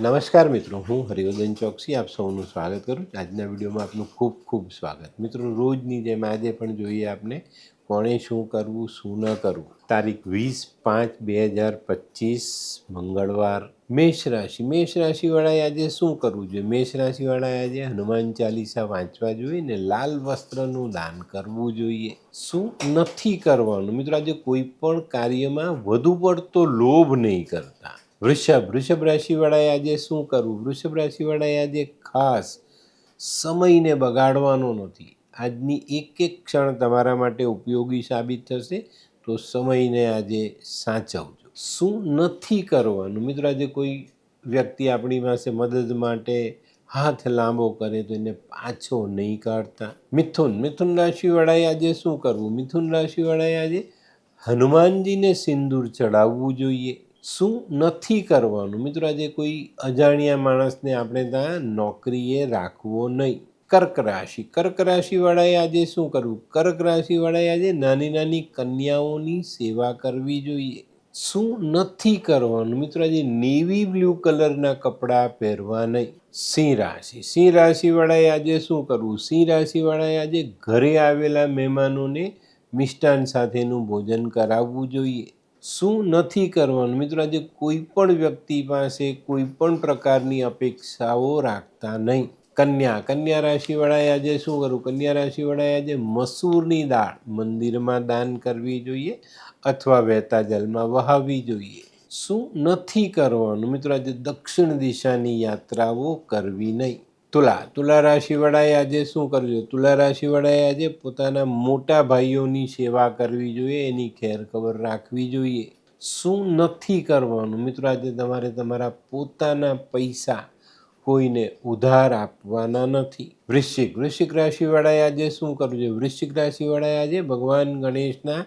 નમસ્કાર મિત્રો, હું હરિવર્ધન ચોકસી, આપ સૌનું સ્વાગત કરું છું. આજના વિડીયોમાં આપનું ખૂબ ખૂબ સ્વાગત. મિત્રો, રોજની જેમ આજે પણ જોઈએ આપને કોણે શું કરવું, શું ન કરવું. તારીખ વીસ પાંચ બે હજાર પચીસ, મંગળવાર, મેષ રાશિ. મેષ રાશિવાળાએ આજે શું કરવું જોઈએ? મેષ રાશિવાળાએ આજે હનુમાન ચાલીસા વાંચવા જોઈએ ને લાલ વસ્ત્રનું દાન કરવું જોઈએ. શું નથી કરવાનું? મિત્રો, આજે કોઈ પણ કાર્યમાં વધુ પડતો લોભ નહીં કરતા. વૃષભ વૃષભ રાશિવાળાએ આજે શું કરવું? વૃષભ રાશિવાળાએ આજે ખાસ સમયને બગાડવાનો નથી. આજની એક એક ક્ષણ તમારા માટે ઉપયોગી સાબિત થશે, તો સમયને આજે સાચવજો. શું નથી કરવાનું? મિત્રો, આજે કોઈ વ્યક્તિ આપણી પાસે મદદ માટે હાથ લાંબો કરે તો એને પાછો નહીં કાઢતા. મિથુન મિથુન રાશિવાળાએ આજે શું કરવું? મિથુન રાશિવાળાએ આજે હનુમાનજીને સિંદૂર ચડાવવું જોઈએ. શું નથી કરવાનું? મિત્રો, આજે કોઈ અજાણ્યા માણસને આપણે ત્યાં નોકરીએ રાખવો નહીં. કર્ક રાશિ. કર્ક રાશિવાળાએ આજે શું કરવું? કર્ક રાશિવાળાએ આજે નાની નાની કન્યાઓની સેવા કરવી જોઈએ. શું નથી કરવાનું? મિત્રો, આજે નેવી બ્લુ કલરના કપડાં પહેરવા નહીં. સિંહ રાશિ. સિંહ રાશિવાળાએ આજે શું કરવું? સિંહ રાશિવાળાએ આજે ઘરે આવેલા મહેમાનોને મિષ્ટાન સાથેનું ભોજન કરાવવું જોઈએ. શું નથી કરવાનું? મિત્રો, આજે કોઈ પણ વ્યક્તિ પાસે કોઈ પણ પ્રકારની અપેક્ષાઓ રાખતા નહીં. કન્યા કન્યા રાશિવાળાએ આજે શું કરવું કન્યા રાશિવાળાએ આજે મસૂરની દાળ મંદિરમાં દાન કરવી જોઈએ અથવા વહેતા જલમાં વહાવવી જોઈએ. શું નથી કરવાનું? મિત્રો, આજે દક્ષિણ દિશાની યાત્રાઓ કરવી નહીં. તુલા તુલા રાશિવાળાએ આજે શું કરવું જોઈએ? તુલા રાશિવાળાએ આજે પોતાના મોટા ભાઈઓની સેવા કરવી જોઈએ, એની ખેર ખબર રાખવી જોઈએ. શું નથી કરવાનું? મિત્રો, આજે તમારે તમારા પોતાના પૈસા કોઈને ઉધાર આપવાના નથી. વૃશ્ચિક વૃશ્ચિક રાશિવાળાએ આજે શું કરવું જોઈએ? વૃશ્ચિક રાશિવાળાએ આજે ભગવાન ગણેશના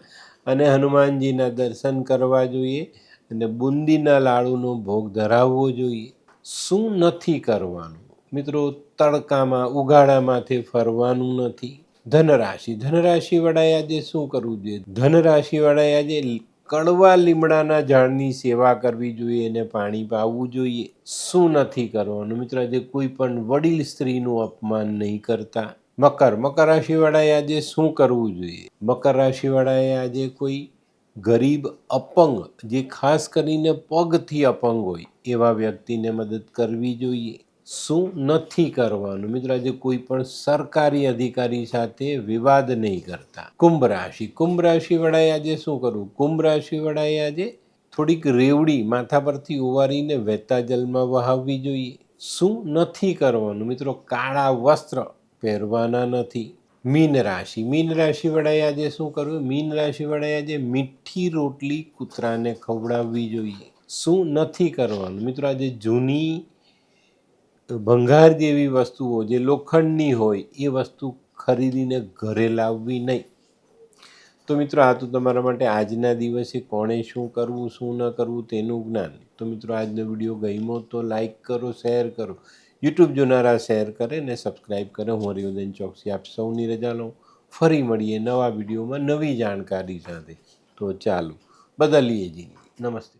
અને હનુમાનજીના દર્શન કરવા જોઈએ અને બુંદીના લાડુનો ભોગ ધરાવવો જોઈએ. શું નથી કરવાનું? મિત્રો, તડકામાં, ઉઘાડામાંથી ફરવાનું નથી. ધનરાશિ. ધનરાશિવાળાએ આજે શું કરવું જોઈએ? ધનરાશિવાળાએ આજે કડવા લીમડાના ઝાડની સેવા કરવી જોઈએ અને પાણી પાવું જોઈએ. શું નથી કરવાનું? મિત્રો, આજે કોઈ પણ વડીલ સ્ત્રીનું અપમાન નહીં કરતા. મકર. મકર રાશિવાળાએ આજે શું કરવું જોઈએ? મકર રાશિવાળાએ આજે કોઈ ગરીબ અપંગ, જે ખાસ કરીને પગથી અપંગ હોય, એવા વ્યક્તિને મદદ કરવી જોઈએ. શું નથી કરવાનું? મિત્રો, આજે કોઈ પણ સરકારી અધિકારી સાથે વિવાદ નહીં કરતા. કુંભ રાશિ. કુંભ રાશિ વડાએ આજે શું કરવું? કુંભ રાશિ વડાએ આજે થોડીક રેવડી માથા પરથી ઉવારીને વહેતા જલમાં વહાવવી જોઈએ. શું નથી કરવાનું? મિત્રો, કાળા વસ્ત્ર પહેરવાના નથી. મીન રાશિ. મીન રાશિ વડાએ આજે શું કરવું? મીન રાશિ વડાએ આજે મીઠી રોટલી કૂતરાને ખવડાવવી જોઈએ. શું નથી કરવાનું? મિત્રો, આજે જૂની ભંગાર જેવી વસ્તુઓ જે લોખંડની હોય, એ વસ્તુ ખરીદીને ઘરે લાવવી નહીં. તો મિત્રો, આ તો તમારા માટે આજના દિવસે કોણે શું કરવું, શું ન કરવું તેનું જ્ઞાન. તો મિત્રો, આજનો વીડિયો ગમ્યો તો લાઈક કરો, શેર કરો. યુટ્યુબ જોનારા શેર કરે ને સબસ્ક્રાઈબ કરે. હું હરિવર્ધન ચોકસી આપ સૌની રજા લઉં. ફરી મળીએ નવા વિડીયોમાં નવી જાણકારી સાથે. તો ચાલો, બદલીએ જી નમસ્તે.